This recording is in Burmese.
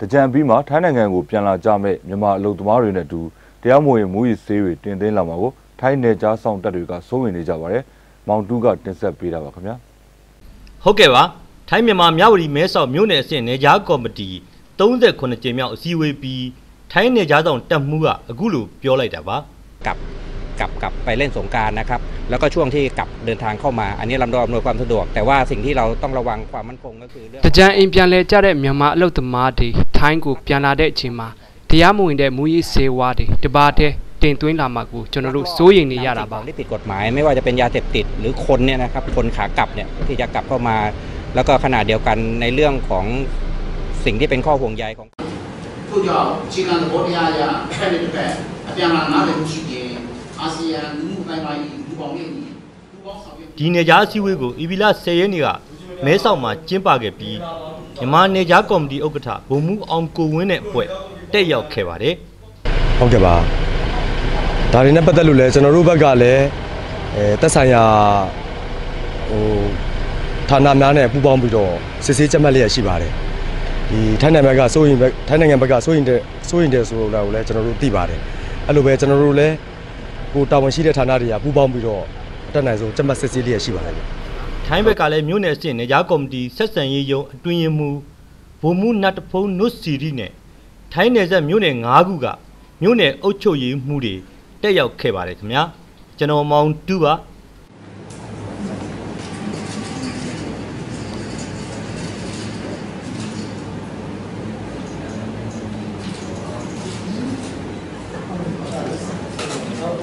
တကြံပြီးမှထိုင်းနိုင်ငံကိုပြန်လာကြမဲ့မြန်မာအလုပ်သမားတွေနဲ့အတူတရားမဝင်မူရစ်ဆေးတွေတင်သွင်းလာမှာကိုထိုင်းနယ်ကြားဆောင်တပ်တွေကစိုးရိမ်နေကြပါတယ်။မောင်တူးကတင်ဆက်ပေးတာပါခင်ဗျာ။ဟုတ်ကဲ့ပါ။ထိုင်းမြန်မာမြဝတီမဲဆောက်မြို့နယ်အဆင့်နယ်ကြားကော်မတီ38ကြိမ်မြောက်အစည်းအဝေးပြီးထိုင်းနယ်ကြားဆောင်တပ်မှုကအခုလိုပြောလိုက်တာပါ။ကပ် กลับกลับไปเล่นสงกรารนะครับ แล้วก็ช่วงที่กลับเดินทางเข้ามา อันนี้ลำดออำนวยความสะดวก แต่ว่าสิ่งที่เราต้องระวังความมั่นคงก็คือเรื่อง တကြံအိမ်ပြန်လဲကြတဲ့မြန်မာအလုပ်သမားတွေထိုင်းကိုပြန်လာတဲ့အချိန်မှာတရားမဝင်တဲ့မူရေးစေဝါတွေတပါးတည်းတင်သွင်းလာမှာကိုကျွန်တော်တို့စိုးရိမ်နေရတာပါ สิ่งของที่ผิดกฎหมาย ไม่ว่าจะเป็นยาเสพติดหรือคนเนี่ยนะครับคนขากลับเนี่ยที่จะกลับเข้ามา แล้วก็ขณะเดียวกันในเรื่องของสิ่งที่เป็นข้อห่วงใยของ ထို့ကြောင့်အခြေခံသဘောတရားအရတစ်ဖက်နဲ့တစ်ဖက်အပြန်အလှန်နားလည်မှုရှိခြင်း အာဆီယံလူမှုတိုင်းပိုင်းလူပေါင်းရဲ့လူပေါင်းဆောင်ရွက်ဒီနေကြားအစည်းအဝေးကိုဧပြီလ10ရက်နေ့ကမဲဆောက်မှာကျင်းပခဲ့ပြီးမြန်မာနေကြားကော်မတီဥက္ကဋ္ဌဗိုလ်မှူးအောင်ကိုဝင်းနဲ့အဖွဲ့တက်ရောက်ခဲ့ပါတယ်ဟုတ်ကဲ့ပါဒါတွေနဲ့ပတ်သက်လို့လည်းကျွန်တော်တို့ဘက်ကလည်းအဲသက်ဆိုင်ရာဟိုဌာနများနဲ့ပူးပေါင်းပြီးတော့စစ်ဆေးကြက်မှတ်လျက်ရှိပါတယ်ဒီထိုင်းနိုင်ငံဘက်ကစိုးရင်ဘက်ထိုင်းနိုင်ငံဘက်ကစိုးရင်တဲ့စိုးရင်တဲ့ဆိုတော့လည်းကျွန်တော်တို့သိပါတယ်အဲ့လိုပဲကျွန်တော်တို့လည်း ကိုတာဝန်ရှိတဲ့ဌာနတွေကပူးပေါင်းပြီးတော့အတက်နိုင်ဆုံးကြက်မှတ်စစ်ဆေးလျက်ရှိပါတယ်ဗျထိုင်းဘက်ကလည်းမြို့နယ်အဆင့်နေကြားကော်မတီဆက်ဆံရေးယုံအတွင်းရင်မူဗိုလ်မှူးနတ်တဖုံးနုစီရီနဲ့ထိုင်းနယ်ဆက်မြို့နယ်၅ခုကမြို့နယ်အုပ်ချုပ်ရေးမှုတွေတက်ရောက်ခဲ့ပါတယ်ခင်ဗျာကျွန်တော်မောင်တူပါ